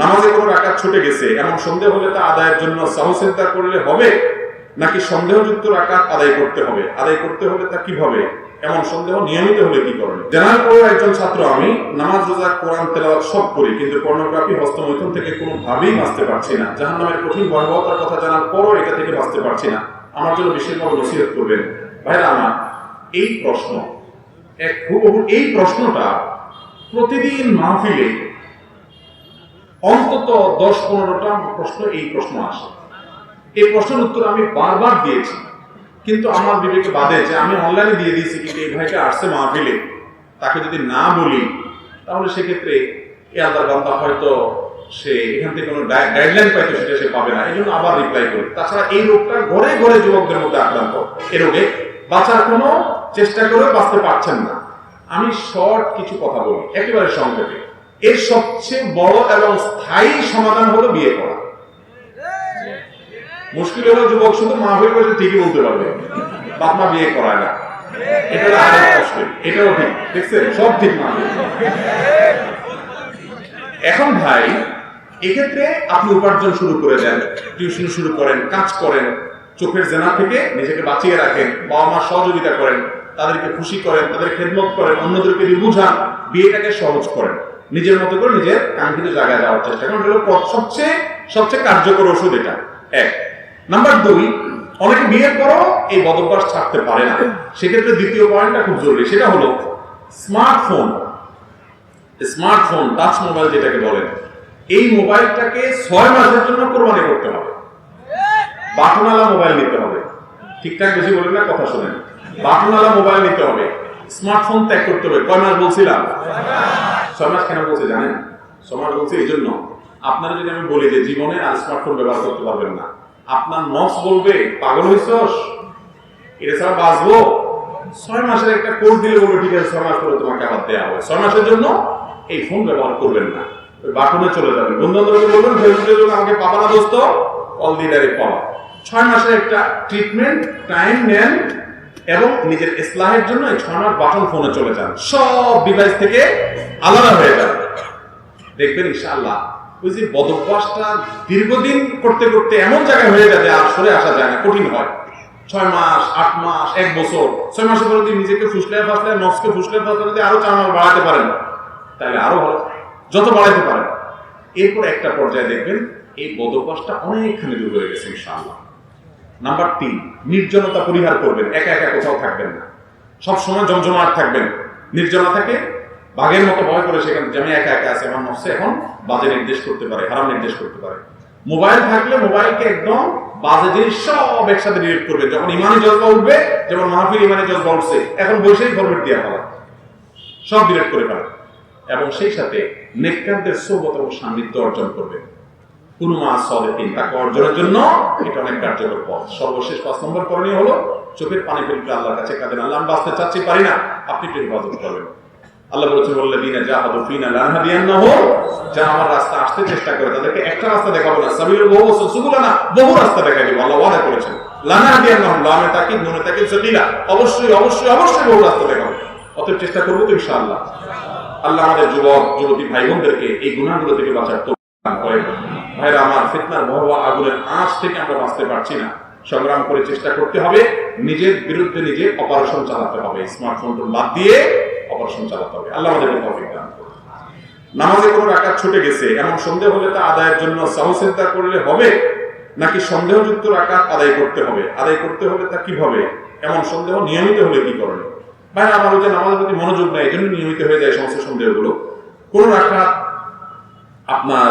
নামাজে কোনো রাকাত ছুটে গেছে, এমন সন্দেহ হলে তা আদায়ের জন্য সাহসিদ্ধা করলে হবে? নাকি সন্দেহযুক্ত রাকাত আদায় করতে হবে? আদায় করতে হলে তা কীভাবে? এমন সন্দেহ নিয়মিত হলে কি করবে জানার পর একজন ছাত্র আমি, নামাজ, রোজা, কোরআন, তেলাওয়াত সব করি, কিন্তু পর্নোগ্রাফি, হস্তমৈথুন থেকে কোনোভাবেই বাঁচতে পারছি না। জাহান্নামের কঠিন ভয়াবহতার কথা জানার পরও এটা থেকে বাঁচতে পারছি না। আমার জন্য বিশেষভাবে নসিহত করবেন। ভাইরা আমার এই প্রশ্ন, এক হুবহু এই প্রশ্নটা প্রতিদিন মাহফিলে অন্তত দশ পনেরোটা প্রশ্ন এই প্রশ্ন আসে। এই প্রশ্নের উত্তর আমি বারবার দিয়েছি। কিন্তু আমার বিবেকে বাদে যে আমি অনলাইনে দিয়ে দিয়েছি, কিন্তু এই ভাইটা আসছে মাহফিলে। তাকে যদি না বলি, তাহলে সেক্ষেত্রে এ আল্লাহর বান্দা হয়তো সে এখান থেকে কোনো গাইডলাইন পাইতো সেটা সে পাবে না। এই জন্য আবার রিপ্লাই করি। তাছাড়া এই রোগটা ঘরে ঘরে যুবকদের মধ্যে আক্রান্ত। এ রোগে বাঁচার কোনো চেষ্টা করেও বাঁচতে পারছেন না। আমি শর্ট কিছু কথা বলি, একেবারে সংক্ষেপে। এর সবচেয়ে বড় এবং স্থায়ী সমাধান হলো বিয়ে করা। মুশকিল হলো যুবক শুধু মাহফিল বসে ঠিকই বলতে পারবে। বাপ মা বিয়ে করায় না। এটা আরেক কষ্ট এটাও ঠিক, দেখছেন? সব ঠিক না এখন ভাই, এক্ষেত্রে আপনি উপার্জন শুরু করে দেন টিউশন শুরু করেন, কাজ করেন, চোখের জেনা থেকে নিজেকে বাঁচিয়ে রাখেন, বাবা মা সহযোগিতা করেন, তাদেরকে খুশি করেন, তাদের খেদমত করেন, অন্যদেরকে বুঝান, বিয়েটাকে সহজ করেন। নিজের মতো করে নিজের কাঙ্ক্ষিত জায়গায় যাওয়ার চেষ্টা এটা হলো সবচেয়ে সবচেয়ে কার্যকর ওষুধ এটা। এক। নাম্বার দুই, অনেকে বিয়ের পরও এই বদভ্যাস ছাড়তে পারে না। সেক্ষেত্রে দ্বিতীয় পয়েন্টটা খুব জরুরি। সেটা হলো স্মার্টফোন। স্মার্টফোন, টাচ মোবাইল যেটাকে বলেন, এই মোবাইলটাকে ছয় মাসের জন্য কোরবানি করতে হবে। বাটনওয়ালা মোবাইল নিতে হবে। ঠিকঠাক বেশি বলেন না, কথা শোনেন। বাটনওয়ালা মোবাইল নিতে হবে। স্মার্টফোন ত্যাগ করতে হবে। কয় মাস বলছিলাম? মাস কেন বলছে জানেন? মাস বলছে এই জন্য আপনারা যদি আমি বলি যে জীবনে আর স্মার্টফোন ব্যবহার করতে পারবেন না, আপনার নস বলবে, পাগল হইছস? এটা ছাড়া বাঁচবো? ছয় মাসের একটা কোর্স দিলে বলবে, ঠিক আছে, ছয় মাস পরে তোমাকে আবার দেওয়া হবে। ছয় মাসের জন্য এই ফোন ব্যবহার করবেন না। বাটনে চলে যাবেন বন্ধু বান্ধবকে বলবেন ফেসবুকের জন্য আমাকে পাবা না দোস্ত কল দিয়ে ডাইরেক্ট পাওয়া ছয় মাসের একটা ট্রিটমেন্ট টাইম নেন এবং নিজের ইসলাহের জন্য এই মাস বাটন ফোনে চলে যান। সব ডিভাইস থেকে আলাদা হয়ে যান। দেখবেন ইনশাআল্লাহ ওই যে বদভ্যাসটা দীর্ঘদিন করতে করতে এমন জায়গায় হয়ে যাবে আর সরে আসা যায় না, কঠিন হয়। ছয় মাস, আট মাস, এক বছর। ছয় মাসের পরে নিজেকে ফুসলে ফাসলে নফসকে ফুসলে ফাসলে যদি আরও চার মাস বাড়াতে পারেন, তাহলে আরও ভালো। যত বাড়াইতে পারেন। এরপর একটা পর্যায়ে দেখবেন এই বদভ্যাসটা অনেকখানি দূর হয়ে গেছে ইনশাআল্লাহ। নাম্বার তিন নির্জনতা পরিহার করবেন। একা একা কোথাও থাকবেন না। সব সময় জমজমাট থাকবেন। নির্জনা থাকে বাঘের মতো ভয় করে সেখানে যে আমি একা একা আছে, আমার নফসে এখন বাজে নির্দেশ করতে পারে, হারাম নির্দেশ করতে পারে। মোবাইল থাকলে মোবাইলকে একদম বাজে জিনিস সব একসাথে ডিলিট করবে যখন ইমানি জজবা উঠবে, যেমন মাহফিল ইমানি জজবা উঠছে, এখন বসেই ফরমেট দিয়ে ফেলা। সব ডিলিট করে ফেলা। এবং সেই সাথে সোবত এবং সান্নিধ্য অর্জন করবে। কোনো সদেকিন তাকে অর্জনের জন্য এটা অনেক কার্যকর পথ। সর্বশেষ পাঁচ নম্বর করণীয় হলো, চোখের পানি আল্লাহর কাছে কাঁদেন। আল্লাহ, আমি বাঁচতে চাচ্ছি, পারি না, আপনি একটু করবেন। আল্লাহ বলেছেন বললে যা ফিনা লানহাদিয়ান্না হো যারা আমার রাস্তা আসতে চেষ্টা করে, তাদেরকে একটা রাস্তা দেখাবো না বহু সুগুলা না বহু রাস্তা দেখাই দিব, আল্লাহ ওয়াদা করেছেন। লানহাদিয়ান্না হো লামে তাকিদ, নুনে তাকিদ, সবিলা। অবশ্যই অবশ্যই অবশ্যই বহু রাস্তা দেখাবো। অতএব চেষ্টা করব তো ইনশাআল্লাহ। আল্লাহ আমাদের যুবক, যুবতী ভাই বোনদেরকে এই গুণাগুলো থেকে বাঁচার তো করেন। ভাইরা, আমার ফিতনার ভয়াবহ আগুনের আঁচ থেকে আমরা বাঁচতে পারছি না। সংগ্রাম করে চেষ্টা করতে হবে, নিজের বিরুদ্ধে নিজে অপারেশন চালাতে হবে। স্মার্টফোন বাদ দিয়ে অপারেশন চালাতে হবে। আল্লাহ আমাদের দান। নামাজে কোনো রাকাত ছুটে গেছে, এমন সন্দেহ হলে তা আদায়ের জন্য সাহসিদ্ধা করলে হবে? নাকি সন্দেহযুক্ত রাকাত আদায় করতে হবে? আদায় করতে হলে তা কীভাবে? এমন সন্দেহ নিয়মিত হলে কি করণীয় ভাই আমার ওই যে নামাজের প্রতি মনোযোগ নেই এই জন্য নিয়মিত হয়ে যায় সমস্ত সন্দেহগুলো। কোন রাকাত আপনার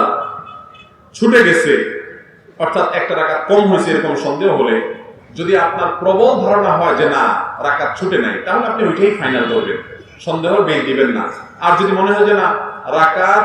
ছুটে গেছে, অর্থাৎ একটা রাকাত কম হয়েছে এরকম সন্দেহ হলে, যদি আপনার প্রবল ধারণা হয় যে না, রাকাত ছুটে নাই, তাহলে আপনি ওইটাই ফাইনাল করবেন। সন্দেহ বেগ দিবেন না। আর যদি মনে হয় যে না, রাকাত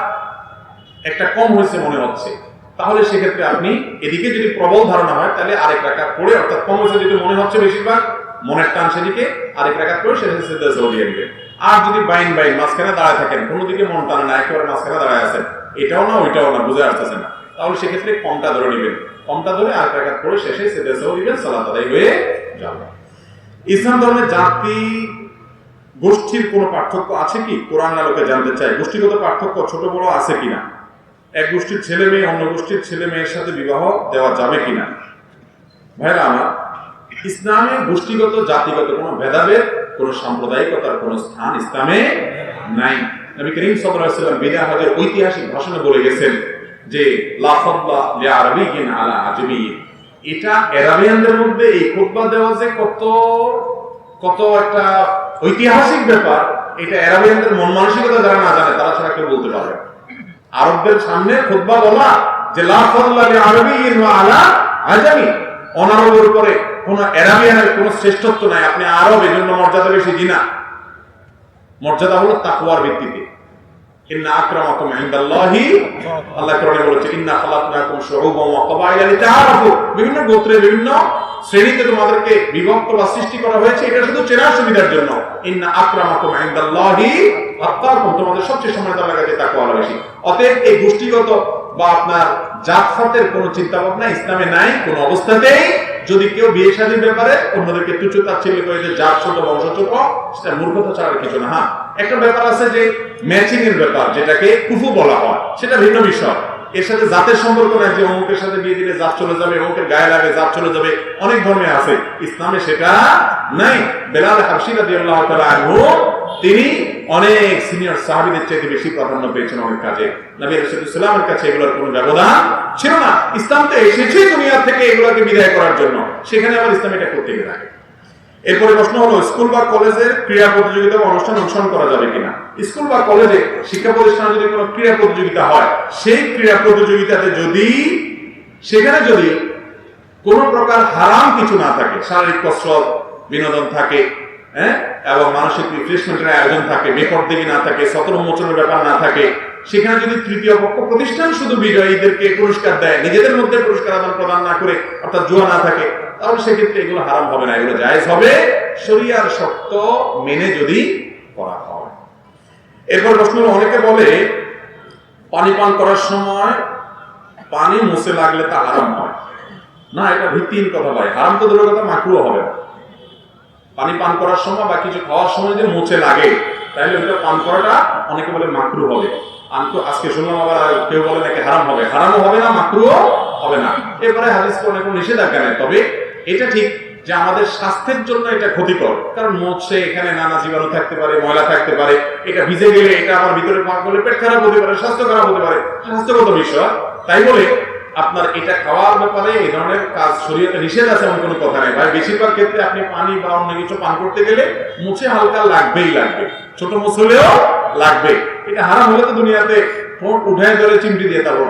একটা কম হয়েছে মনে হচ্ছে, তাহলে সেক্ষেত্রে আপনি এদিকে যদি প্রবল ধারণা হয়, তাহলে আরেক রাকাত পড়ে, অর্থাৎ কম হয়েছে যদি মনে হচ্ছে বেশিরভাগ, মনের টান সেদিকে আরেক রাকাত পড়ে সেটা সিদ্ধা দিয়ে আর যদি বাইন বাইন মাঝখানে দাঁড়ায় থাকেন, কোনো দিকে মন টানে না, একেবারে মাঝখানে দাঁড়ায় আছেন, এটাও না, ওইটাও না, বুঝে আসতেছে না। তাহলে সেক্ষেত্রে কমটা ধরে নেবেন। কমটা ধরে আরেক রাকাত পড়ে শেষে সিদ্ধা দিবেন, সালাত আদায় হয়ে যাবে। ইসলাম ধর্মের জাতি, গোষ্ঠীর কোনো পার্থক্য আছে কি? কোরআন আলোকে জানতে চাই। গোষ্ঠীগত পার্থক্য ছোট বড় আছে কিনা এক গোষ্ঠীর ছেলে মেয়ে, অন্য গোষ্ঠীর ছেলে মেয়ের সাথে বিবাহ দেওয়া যাবে কিনা ভাইরা আমার, ইসলামে গোষ্ঠীগত, জাতিগত কোনো ভেদাভেদ, কোনো সাম্প্রদায়িকতার কোনো স্থান ইসলামে নাই। নবী করিম ওয়াসাল্লাম বিদা হজের ঐতিহাসিক ভাষণে বলে গেছেন যে, লা ফাদলা লি আলা আজমিয়িন এটা এরাবিয়ানদের মধ্যে এই খুতবা দেওয়া যে কত কত একটা ঐতিহাসিক ব্যাপার, এটা এরাবিয়ানদের মন মানসিকতা যারা না জানে, তারা ছাড়া কেউ বলতে পারবে আরবদের সামনে খুতবা বলা যে, লা ফাদলা লি আরবিয়িন ওয়া আলা আজামি অনারবের উপরে কোন এরাবিয়ানের কোন শ্রেষ্ঠত্ব নাই। আপনি আরব, এজন্য মর্যাদা বেশি জিনা। মর্যাদা হলো তাকওয়ার ভিত্তিতে। ইন্না আকরামাকুম ইনদাল্লাহি। আল্লাহ কোরআনে বিভিন্ন গোত্রে বিভিন্ন শ্রেণীতে তোমাদেরকে বিভক্ত বা সৃষ্টি করা হয়েছে, এটা শুধু চেনার সুবিধার জন্য। ইন্না আকরামাকুম ইনদাল্লাহি আত্তাকুম তোমাদের সবচেয়ে সম্মানিত আল্লাহর কাছে তাকওয়া বেশি। অতএব এই গোষ্ঠীগত বা আপনার জাতফাতের কোনো চিন্তা ভাবনা ইসলামে নাই, কোন অবস্থাতেই, যদি কেউ বিয়ে শাদীর ব্যাপারে অন্যদেরকে তুচ্ছ ছেলে করে যে জাত ছোট বংশ ছোট সেটা মূর্খতা ছাড়ার কিছু না। হ্যাঁ একটা ব্যাপার আছে যে ম্যাচিং এর ব্যাপার, যেটাকে কুফু বলা হয়, সেটা ভিন্ন বিষয়। এর সাথে জাতের সম্পর্ক নাই যে অমুকের সাথে বিয়ে দিলে জাত চলে যাবে, অমুকের গায়ে লাগে জাত চলে যাবে, অনেক ধর্মে আছে। ইসলামে সেটা নাই। বেলাল হাসি রাদিয়াল্লাহু তাআলা তিনি অনেক সিনিয়র সাহাবীদের চাইতে বেশি প্রাধান্য পেয়েছেন অনেক কাজে। নবী রাসূলুল্লাহের কাছে এগুলোর কোনো ব্যবধান ছিল না। ইসলাম তো এসেছে দুনিয়া থেকে এগুলোকে বিদায় করার জন্য। সেখানে আবার ইসলাম এটা করতে থাকে এরপরে প্রশ্ন হলো, স্কুল বা কলেজের ক্রীড়া প্রতিযোগিতা অনুষ্ঠান অনুসরণ করা যাবে কিনা? স্কুল বা কলেজে শিক্ষা প্রতিষ্ঠানে যদি কোনো ক্রীড়া প্রতিযোগিতা হয়, সেই ক্রীড়া প্রতিযোগিতাতে যদি, সেখানে যদি কোনো প্রকার হারাম কিছু না থাকে, শারীরিক কসরত, বিনোদন থাকে হ্যাঁ? এবং মানসিক রিফ্রেশমেন্টের আয়োজন থাকে, বেপরদিগি না থাকে সতর উন্মোচনের ব্যাপার না থাকে। সেখানে যদি তৃতীয় পক্ষ প্রতিষ্ঠান শুধু বিজয়ীদেরকে পুরস্কার দেয়, নিজেদের মধ্যে পুরস্কার আদান প্রদান না করে অর্থাৎ জুয়া না থাকে, তাহলে সেক্ষেত্রে এগুলো হারাম হবে না, এগুলো জায়েজ হবে। শরিয়ার শর্ত মেনে যদি করা হয়। এরপর প্রশ্ন, অনেকে বলে পানি পান করার সময় পানি মুছে লাগলে তা হারাম হয়। না, এটা ভিত্তিহীন কথা ভাই, হারাম তো দূরের কথা মাকরুও হবে না। পানি পান করার সময় বা কিছু খাওয়ার সময় যদি মুছে লাগে, তাহলে ওটা পান করাটা অনেকে বলে মাকরু হবে। আজকে শুনলাম আবার কেউ বলে নাকি হারাম হবে। হারামও হবে না, মাকরুও হবে না। এবারে হাদিস কোরআনে কোনো নিষেধাজ্ঞা নেই। তবে এটা ঠিক যে আমাদের স্বাস্থ্যের জন্য এটা ক্ষতিকর। কারণ মোছে এখানে নানা জীবাণু থাকতে পারে, ময়লা থাকতে পারে, এটা ভিজে গেলে এটা আমার ভিতরে পাক করলে পেট খারাপ হতে পারে, স্বাস্থ্য খারাপ হতে পারে। স্বাস্থ্যগত বিষয়, তাই বলে আপনার এটা খাওয়ার ব্যাপারে এই ধরনের কাজ, শরীয়তে নিষেধ আছে এমন কোনো কথা নেই। ভাই, বেশিরভাগ ক্ষেত্রে আপনি পানি বা অন্য কিছু পান করতে গেলে মুছে হালকা লাগবেই লাগবে। ছোট মুছলেও লাগবে। এটা হারাম হলে তো দুনিয়াতে ফোন উঠায় ধরে চিমটি দিয়ে তারপর